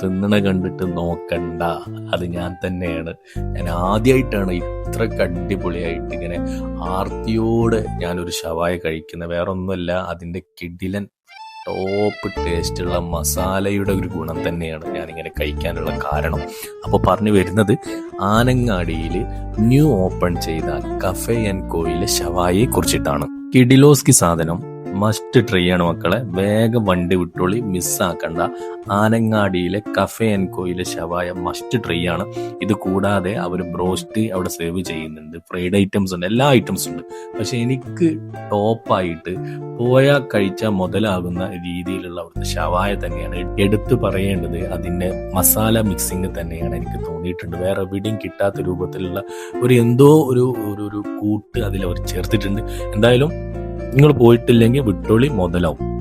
തിന്നണ കണ്ടിട്ട് നോക്കണ്ട. അത് ഞാൻ തന്നെയാണ്. ഞാൻ ആദ്യമായിട്ടാണ് ഇത്ര അടിപൊളിയായിട്ട് ഇങ്ങനെ ആർത്തിയോടെ ഞാനൊരു ഷവായ കഴിക്കുന്നത് വേറെ ഒന്നുമല്ല അതിന്റെ കിടിലൻ ടോപ്പ് ടേസ്റ്റുള്ള മസാലയുടെ ഒരു ഗുണം തന്നെയാണ് ഞാനിങ്ങനെ കഴിക്കാനുള്ള കാരണം. അപ്പോൾ പറഞ്ഞു വരുന്നത് ആനങ്ങാടിയിൽ ന്യൂ ഓപ്പൺ ചെയ്ത കഫേ ആൻഡ് കോയിലെ ഷവായെ കുറിച്ചിട്ടാണ് കിഡിലോസ്കി സാധനം. മസ്റ്റ് ട്രൈ ആണ് മക്കളെ. വേഗം വണ്ടി വിട്ടോളി. മിസ്സാക്കണ്ട ആനങ്ങാടിയിലെ കഫേ ആൻഡ് കോയിലെ ഷവായ മസ്റ്റ് ട്രൈ ആണ്. ഇത് കൂടാതെ അവർ ബ്രോസ്റ്റ് അവിടെ സെർവ് ചെയ്യുന്നുണ്ട്. ഫ്രൈഡ് ഐറ്റംസ് ഉണ്ട്. എല്ലാ ഐറ്റംസും ഉണ്ട്. പക്ഷെ എനിക്ക് ടോപ്പായിട്ട് പോയാൽ കഴിച്ചാൽ മുതലാകുന്ന രീതിയിലുള്ള അവിടുത്തെ ഷവായ തന്നെയാണ്. എടുത്തു പറയേണ്ടത് അതിന്റെ മസാല മിക്സിങ് തന്നെയാണ് എനിക്ക് തോന്നിയിട്ടുണ്ട്. വേറെ എവിടെയും കിട്ടാത്ത രൂപത്തിലുള്ള ഒരു എന്തോ ഒരു ഒരു കൂട്ട് അതിൽ അവർ ചേർത്തിട്ടുണ്ട്. എന്തായാലും നിങ്ങൾ പോയിട്ടില്ലെങ്കിൽ വിട്ടോളി മുതലാവും.